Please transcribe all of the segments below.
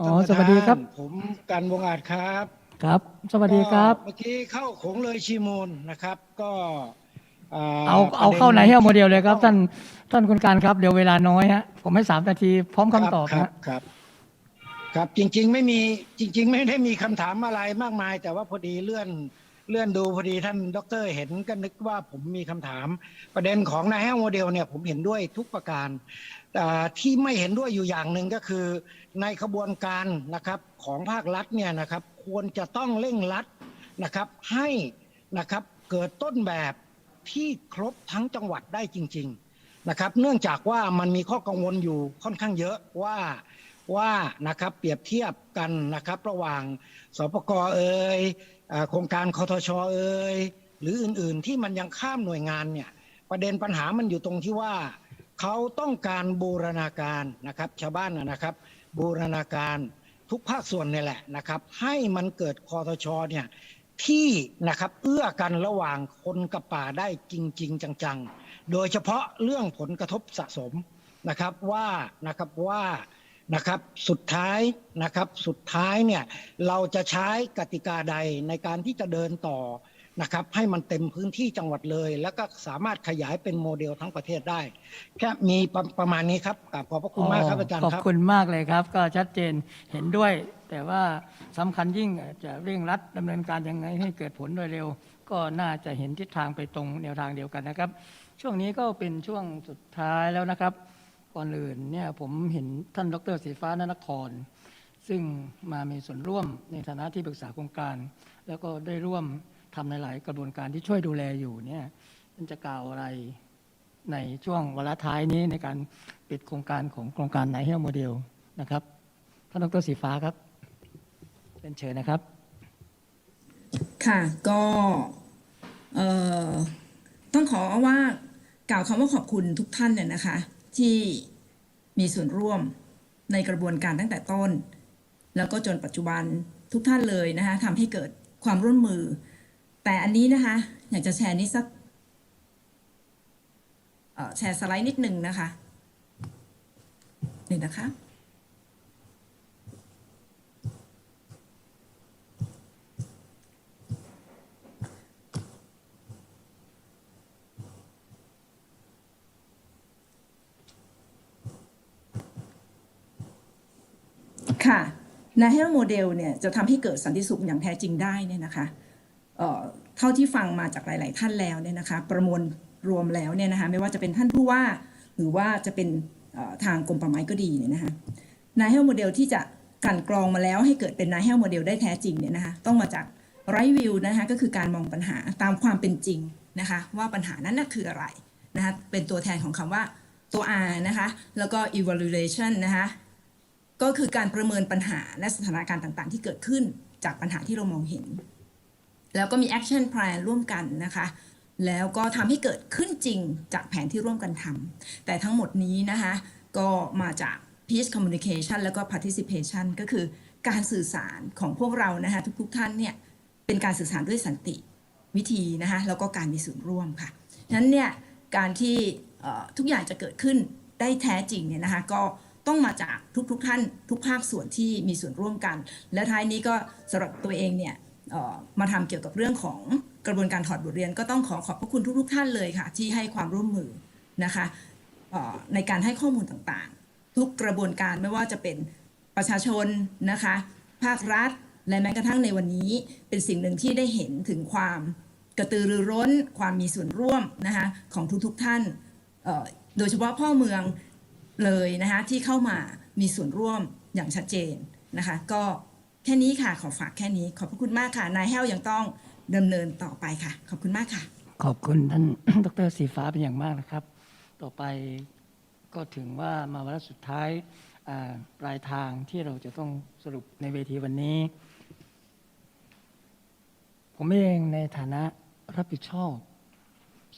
อ๋อท่านสวัสดีครับปะธานผมกันวงอาจครับ ครับ สวัสดีครับก็เมื่อกี้เข้าโขงเลยชีมูลนะครับ ก็เอาเอาประด็เข้าไหนให้เอาโมเดลเลยครับ ท่านท่านคุณการครับเดี๋ยวเวลาน้อยฮะผมให้สามนาทีพร้อมคำตอบครันะบครับ ครับจริง ๆ ไม่มีจริง ๆ ไม่ได้มีคำถามอะไรมากมาย แต่ว่าพอดีเลื่อน เลื่อนดูพอดีท่านดรเห็นก็นึกว่าผมมีคำถาม ประเด็นของนายแห้วโมเดลเนี่ยผมเห็นด้วยทุกประการแต่ที่ไม่เห็นด้วยอยู่อย่างหนึ่งก็คือ ในขบวนการนะครับของภาครัฐเนี่ยนะครับควรจะต้องเร่งรัดนะครับให้นะครับเกิดต้นแบบที่ครบทั้งจังหวัดได้จริง ๆนะครับ เนื่องจากว่ามันมีข้อกังวลอยู่ค่อนข้างเยอะว่าว่านะครับเปรียบเทียบกันนะครับระหว่างสปกเอย โครงการคอทชเอ่ยหรืออื่นๆที่มันยังข้ามหน่วยงานเนี่ยประเด็นปัญหามันอยู่ตรงที่ว่าเขาต้องการบูรณาการนะครับชาวบ้านนะครับบูรณาการทุกภาคส่วนเนี่ยแหละนะครับ ให้มันเกิดคอทชเนี่ยที่นะครับเอื้อกันระหว่างคนกับป่าได้จริง ๆ จังๆ โดยเฉพาะเรื่องผลกระทบสะสมนะครับว่านะครับว่า นะครับ สุดท้ายนะครับ สุดท้ายเนี่ยเราจะใช้กติกาใดในการที่จะเดินต่อนะครับให้มันเต็มพื้นที่จังหวัดเลย แล้วก็สามารถขยายเป็นโมเดลทั้งประเทศได้ แค่มีประประมาณนี้ครับกราบขอบพระคุณมากครับอาจารย์ขอบครับคุณมากเลยครับ ก็ชัดเจนเห็นด้วย แต่ว่าสำคัญยิ่งจะเร่งรัดดำเนินการยังไงให้เกิดผลโดยเร็ว ก็น่าจะเห็นทิศทางไปตรงแนวทางเดียวกันนะครับ ช่วงนี้ก็เป็นช่วงสุดท้ายแล้วนะครับ ก่อนอื่นเนี่ยผมเห็นท่านดรสีฟ้านนคร ซึ่งมามีส่วนร่วมในฐานะที่ปรึกษาโครงการ แล้วก็ได้ร่วมทำในหลายกระบวนการที่ช่วยดูแลอยู่เนี่ยท่านจะกล่าวอะไรในช่วงเวลาท้ายนี้ในการปิดโครงการของโครงการไนเฮลโมเดลนะครับท่านดรสีฟ้าครับเป็นเชิญนะครับ ค่ะก็ต้องขอว่ากล่าวคำว่าขอบคุณทุกท่านเนี่ยนะคะ ที่มีส่วนร่วมในกระบวนการตั้งแต่ต้น แล้วก็จนปัจจุบันทุกท่านเลยนะคะทำให้เกิดความร่วมมือ แต่อันนี้นะคะ อยากจะแชร์นิดสักแชร์สไลด์นิดหนึ่งนะคะนี่นะคะ National Model เนี่ยจะทำให้เกิดสันติสุขอย่างแท้จริงได้เนี่ยนะคะเท่าที่ฟังมาจากหลาย ๆ ท่านแล้วเนี่ยนะคะประมวลรวมแล้วเนี่ยนะคะไม่ว่าจะเป็นท่านผู้ว่า หรือว่าจะเป็นทางกรมป่าไม้ก็ดีเนี่ยนะคะ National Model ที่จะกันกรองมาแล้วให้เกิดเป็น National Model ได้แท้จริงเนี่ยนะคะต้องมาจากไรวิวนะคะก็คือการมองปัญหาตามความเป็นจริงนะคะว่าปัญหานั้นน่ะคืออะไรนะคะเป็นตัวแทนของคำว่าตัว R นะคะแล้วก็ evaluation นะคะ ก็คือการประเมินปัญหาและสถานการณ์ต่างๆ ที่เกิดขึ้นจากปัญหาที่เรามองเห็น แล้วก็มี action plan ร่วมกันนะคะ แล้วก็ทำให้เกิดขึ้นจริงจากแผนที่ร่วมกันทำแต่ทั้งหมดนี้นะคะ ก็มาจาก peace communication แล้วก็ participation ก็คือการสื่อสารของพวกเรานะคะทุกๆท่านเนี่ยเป็นการสื่อสารด้วยสันติวิธีนะคะแล้วก็การมีส่วนร่วมค่ะฉะนั้นเนี่ยการที่ทุกอย่างจะเกิดขึ้นได้แท้จริงเนี่ยนะคะก็ ต้องมาจากทุกๆทท่านทุกภาคส่วนที่มีส่วนร่วมกัน และท้ายนี้ก็สำหรับตัวเองเนี่ยมาทำเกี่ยวกับเรื่องของกระบวนการถอดบทเรียน ก็ต้องขอขอบพระคุณทุกๆท่านเลยค่ะ ที่ให้ความร่วมมือนะคะในการให้ข้อมูลต่างๆ ทุกกระบวนการไม่ว่าจะเป็นประชาชนนะคะ ภาครัฐ และแม้กระทั่งในวันนี้เป็นสิ่งหนึ่งที่ได้เห็นถึงความกระตือรือร้น ความมีส่วนร่วมนะคะของทุกๆท่านโดยเฉพาะพ่อเมือง เลยนะคะที่เข้ามามีส่วนร่วมอย่างชัดเจนนะคะ ก็แค่นี้ค่ะขอฝากแค่นี้ ขอบพระคุณมากค่ะ นายแห้วยังต้องดำเนินต่อไปค่ะ ขอบคุณมากค่ะ ขอบคุณท่านดรสีฟ้าเป็นอย่างมากนะครับ ต่อไปก็ถึงว่ามาวาระสุดท้ายอ่าปลายทางที่เราจะต้องสรุปในเวทีวันนี้ ผมเองในฐานะรับผิดชอบ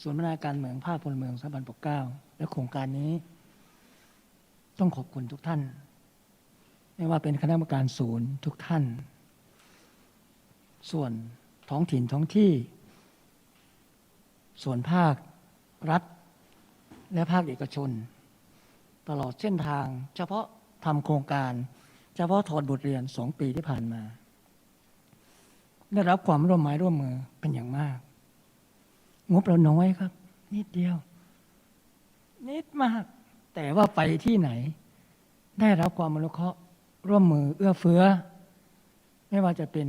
ศูนย์บรรณาการเมืองภาคพลเมืองสถาบันปกเก้าและโครงการนี้ ต้องขอบคุณทุกท่าน ไม่ว่าเป็นคณะกรรมการศูนย์ทุกท่าน ส่วนท้องถิ่นท้องที่ ส่วนภาครัฐ และภาคเอกชน ตลอดเส้นทาง เฉพาะทำโครงการ เฉพาะถอดบทเรียนสองปีที่ผ่านมา ได้รับความร่วมไม้ร่วมมือเป็นอย่างมาก งบเราน้อยครับ นิดเดียว นิดมาก แต่ว่าไปที่ไหน ได้รับความอนุเคราะห์ร่วมมือเอื้อเฟื้อ ไม่ว่าจะเป็น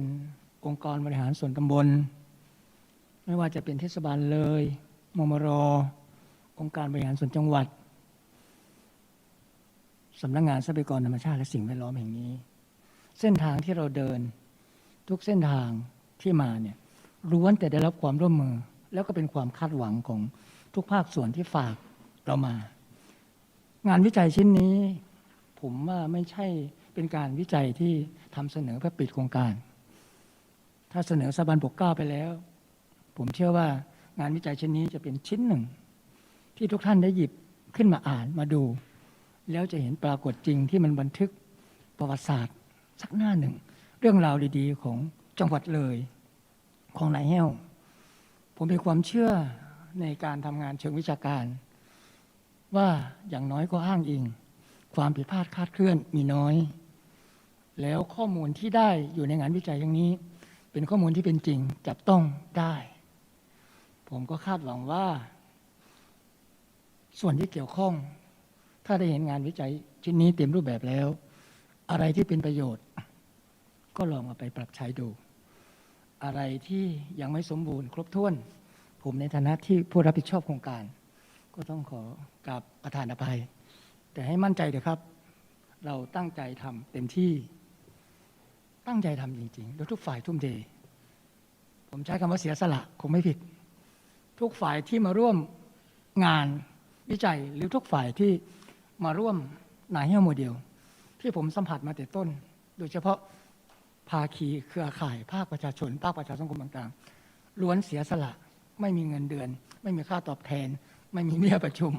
องค์กรบริหารส่วนตำบล ไม่ว่าจะเป็นเทศบาลเลยมมรองค์การบริหารส่วนจังหวัดสำนักงานทรัพยากรธรรมชาติและสิ่งแวดล้อมแห่งนี้ เส้นทางที่เราเดินทุกเส้นทางที่มาเนี่ยล้วนแต่ได้รับความร่วมมือ แล้วก็เป็นความคาดหวังของทุกภาคส่วนที่ฝากเรามา งานวิจัยชิ้นนี้ ผมว่าไม่ใช่เป็นการวิจัยที่ทำเสนอเพื่อปิดโครงการ ถ้าเสนอสถาบันปกเก้าไปแล้ว ผมเชื่อว่างานวิจัยชิ้นนี้จะเป็นชิ้นหนึ่ง ที่ทุกท่านได้หยิบขึ้นมาอ่านมาดู แล้วจะเห็นปรากฏจริงที่มันบันทึกประวัติศาสตร์ สักหน้าหนึ่ง เรื่องราวดีๆ ของจังหวัดเลยของนายแห้ว ผมมีความเชื่อในการทำงานเชิงวิชาการ ว่าอย่างน้อยก็อ้างอิง ความผิดพลาดคาดเคลื่อนมีน้อย แล้วข้อมูลที่ได้อยู่ในงานวิจัยอย่างนี้ เป็นข้อมูลที่เป็นจริงจับต้องได้ ผมก็คาดหวังว่า ส่วนที่เกี่ยวข้อง ถ้าได้เห็นงานวิจัยชิ้นนี้เต็มรูปแบบแล้ว อะไรที่เป็นประโยชน์ ก็ลองเอาไปปรับใช้ดู อะไรที่ยังไม่สมบูรณ์ ครบถ้วน ผมในฐานะที่ผู้รับผิดชอบโครงการ ก็ต้องขอกราบประธานอภัย แต่ให้มั่นใจเถอะครับ เราตั้งใจทำเต็มที่ ตั้งใจทำจริงๆโดยทุกฝ่ายทุ่มเทผมใช้คำว่าเสียสละคงไม่ผิด ทุกฝ่ายที่มาร่วมงานวิจัยหรือทุกฝ่ายที่มาร่วมนายเฮียโมเดล ที่ผมสัมผัสมาแต่ต้น โดยเฉพาะภาคีเครือข่ายภาคประชาชน ภาคประชาสังคมต่างๆล้วนเสียสละ ไม่มีเงินเดือน ไม่มีค่าตอบแทน ไม่มีเบี้ยประชุม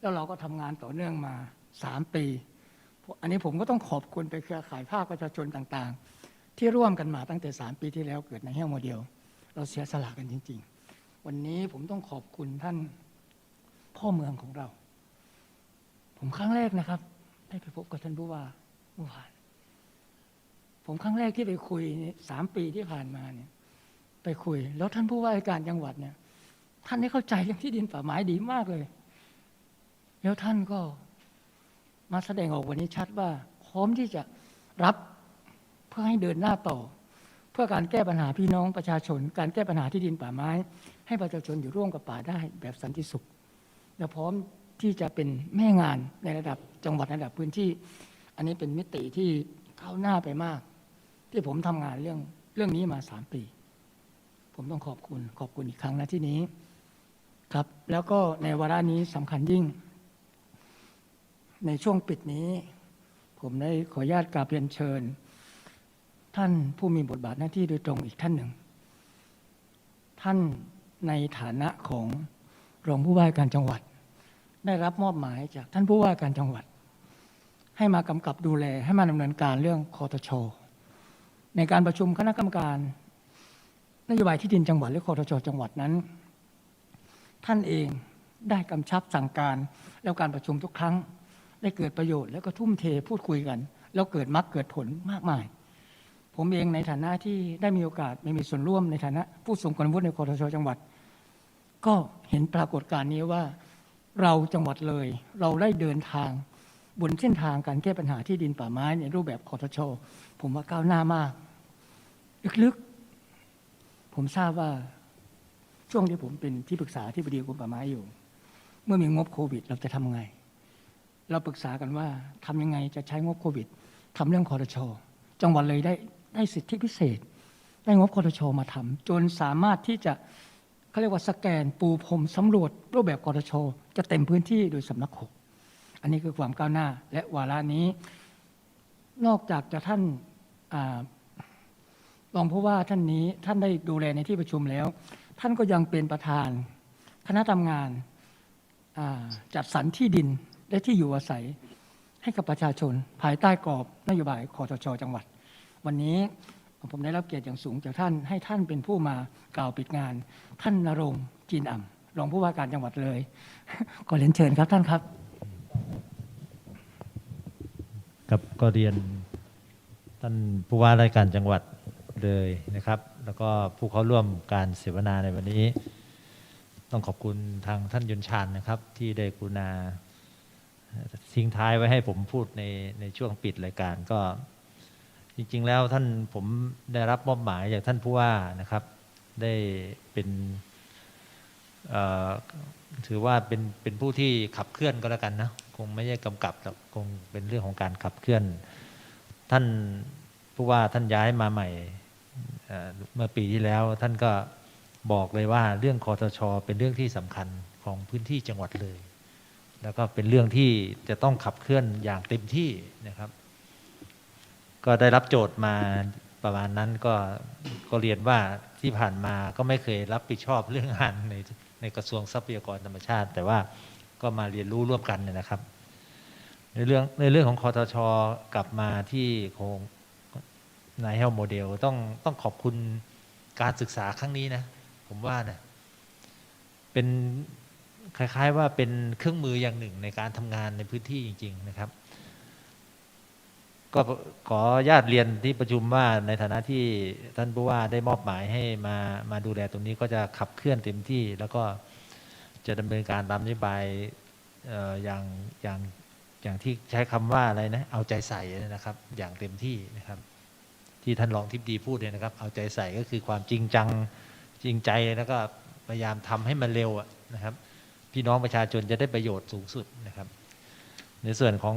แล้วเราก็ทำงานต่อเนื่องมาสามปี อันนี้ผมก็ต้องขอบคุณไปเครือข่ายภาคประชาชนต่างๆ ที่ร่วมกันมาตั้งแต่สามปีที่แล้วเกิดในเฮียโมเดล เราเสียสละกันจริง ๆ วันนี้ผมต้องขอบคุณท่านพ่อเมืองของเรา ผมครั้งแรกนะครับ ได้ไปพบกับท่านผู้ว่าเมื่อวานผมครั้งแรกที่ไปคุยสามปีที่ผ่านมาเนี่ยไปคุย แล้วท่านผู้ว่าการจังหวัดเนี่ย ท่านได้เข้าใจเรื่องที่ดินป่าไม้ดีมากเลย แล้วท่านก็มาแสดงออกวันนี้ชัดว่าพร้อมที่จะรับเพื่อให้เดินหน้าต่อ เพื่อการแก้ปัญหาพี่น้องประชาชน การแก้ปัญหาที่ดินป่าไม้ ให้ประชาชนอยู่ร่วมกับป่าได้แบบสันติสุข และพร้อมที่จะเป็นแม่งานในระดับจังหวัดระดับพื้นที่ อันนี้เป็นมิติที่เข้าหน้าไปมาก ที่ผมทำงานเรื่องเรื่องนี้มาสามปี ผมต้องขอบคุณขอบคุณอีกครั้งนะที่นี้ ครับ แล้วก็ในวาระนี้สำคัญยิ่ง ในช่วงปิดนี้ ผมได้ขออนุญาตกราบเรียนเชิญ ท่านผู้มีบทบาทหน้าที่โดยตรงอีกท่านหนึ่ง ท่านในฐานะของรองผู้ว่าการจังหวัด ได้รับมอบหมายจากท่านผู้ว่าการจังหวัด ให้มากำกับดูแลให้มาดำเนินการเรื่องคอตชในการประชุมคณะกรรมการนโยบายที่ดินจังหวัดหรือคอตชจังหวัดนั้น ท่านเองได้กำชับสั่งการ แล้วการประชุมทุกครั้ง ได้เกิดประโยชน์แล้วก็ทุ่มเทพูดคุยกัน แล้วเกิดมรรคเกิดผลมากมาย ผมเองในฐานะที่ได้มีโอกาสไม่มีส่วนร่วมในฐานะ ผู้ทรงคุณวุฒิในคอทชจังหวัด ก็เห็นปรากฏการณ์นี้ว่าเราจังหวัดเลย เราได้เดินทางบนเส้นทางการแก้ปัญหาที่ดินป่าไม้ในรูปแบบคอทช ผมว่าก้าวหน้ามาก ลึกๆผมทราบว่า ช่วงที่ผมเป็นที่ปรึกษาที่บดีกรมป่าไม้อยู่ เมื่อมีงบโควิด เราจะทำไง เราปรึกษากันว่าทำยังไงจะใช้งบโควิดทำเรื่องคอทชจังหวัดเลยได้ได้สิทธิพิเศษ ได้งบคอทชมาทำจนสามารถที่จะเขาเรียกว่าสแกนปูพรมสำรวจรูปแบบคอทชจะเต็มพื้นที่โดยสำนักหกอันนี้คือความก้าวหน้า และวาระนี้ นอกจากจะท่านอรองผู้ว่าท่านนี้ท่านได้ดูแลในที่ประชุมแล้ว ท่านก็ยังเป็นประธาน คณะทำงานจัดสรรที่ดินและที่อยู่อาศัยให้กับประชาชน ภายใต้กรอบนโยบายคอทชจังหวัด วันนี้ผมได้รับเกียรติอย่างสูงจากท่านให้ท่านเป็นผู้มากล่าวปิดงาน ท่านนรงค์จีนอ่ำรองผู้ว่าการจังหวัดเลยขอเรียนเชิญครับท่านครับครับก็เรียนท่านผู้ว่าราชการจังหวัดเลยนะครับ แล้วก็ผู้เข้าร่วมการเสวนาในวันนี้ ต้องขอบคุณทางท่านยนชาญนะครับ ที่ได้กรุณาทิ้งท้ายไว้ให้ผมพูดในในช่วงปิดรายการก็ จริง ๆ แล้วท่านผมได้รับมอบหมายจากท่านผู้ว่านะครับ ได้เป็นถือว่าเป็นเป็นผู้ที่ขับเคลื่อนก็แล้วกันนะคงไม่ใช่กำกับแต่คงเป็นเรื่องของการขับเคลื่อน ท่านผู้ว่าท่านย้ายมาใหม่ เมื่อปีที่แล้วท่านก็บอกเลยว่าเรื่องคอทช เป็นเรื่องที่สำคัญของพื้นที่จังหวัดเลย แล้วก็เป็นเรื่องที่จะต้องขับเคลื่อนอย่างเต็มที่นะครับ ก็ได้รับโจทย์มาประมาณนั้นก็ก็เรียนว่าที่ผ่านมาก็ไม่เคยรับผิดชอบเรื่องงานในในกระทรวงทรัพยากรธรรมชาติ แต่ว่าก็มาเรียนรู้ร่วมกันเนี่ยนะครับ ในเรื่องในเรื่องของคอทช กลับมาที่โครง นายเฮลโมเดลต้องต้องขอบคุณการศึกษาครั้งนี้นะ ผมว่านะเป็นคล้ายๆว่าเป็นเครื่องมืออย่างหนึ่งในการทำงานในพื้นที่จริง ๆ นะครับ ก็ขอญาตเรียนที่ประชุมว่าในฐานะที่ท่านผู้ว่าได้มอบหมายให้มามาดูแลตรงนี้ก็จะขับเคลื่อนเต็มที่ แล้วก็จะดำเนินการตามนโยบายอย่างอย่างอย่างที่ใช้คำว่าอะไรนะ เอาใจใส่นะครับ อย่างเต็มที่นะครับ ที่ท่านรองทิบดีพูดเนี่ยนะครับ เอาใจใส่ก็คือความจริงจังจริงใจแล้วก็พยายามทำให้มันเร็วนะครับ พี่น้องประชาชนจะได้ประโยชน์สูงสุดนะครับ ในส่วนของ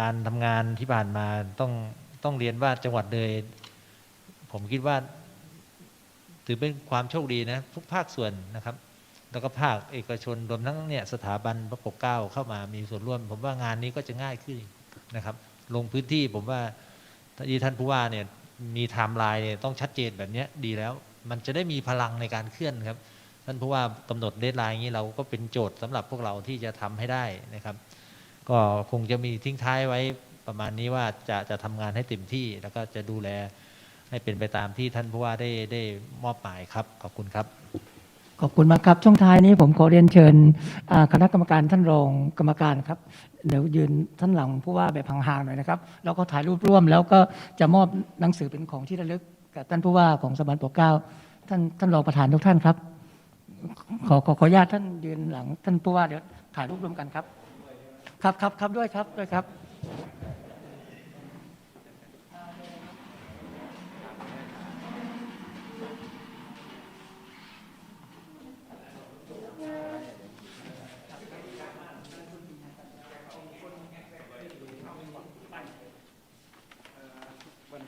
การทำงานที่ผ่านมาต้องต้องเรียนว่าจังหวัดเลยผมคิดว่า ถือเป็นความโชคดีนะทุกภาคส่วนนะครับ แล้วก็ภาคเอกชนรวมทั้งเนี่ยสถาบันพระปกเก้าเข้ามามีส่วนร่วม ผมว่างานนี้ก็จะง่ายขึ้นนะครับ ลงพื้นที่ผมว่าที่ท่านผู้ว่าเนี่ย มีไทม์ไลน์เนี่ยต้องชัดเจนแบบนี้ดีแล้ว มันจะได้มีพลังในการเคลื่อนครับท่านผู้ว่ากำหนดเดทไลน์อย่างนี้เราก็เป็นโจทย์สำหรับพวกเราที่จะทำให้ได้นะครับ ก็คงจะมีทิ้งท้ายไว้ประมาณนี้ว่าจะจะทำงานให้เต็มที่แล้วก็จะดูแลให้เป็นไปตามที่ท่านผู้ว่าได้ได้มอบหมายครับขอบคุณครับ ขอบคุณมากครับ ช่วงท้ายนี้ผมขอเรียนเชิญอ่าคณะกรรมการท่านรองกรรมการครับ เดี๋ยวยืนท่านหลังผู้ว่าแบบห่างๆหน่อยนะครับ แล้วก็ถ่ายรูปร่วม แล้วก็จะมอบหนังสือเป็นของที่ระลึกกับท่านผู้ว่าของสมบันปกเกล้าท่านท่านรองประธานทุกท่านครับ ขอขอขออนุญาตท่านยืนหลังท่านผู้ว่าเดี๋ยวถ่ายรูปร่วมกันครับ ครับครับครับด้วยครับด้วยครับ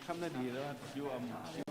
มันคำนาดีแล้วว่าอยู่อำ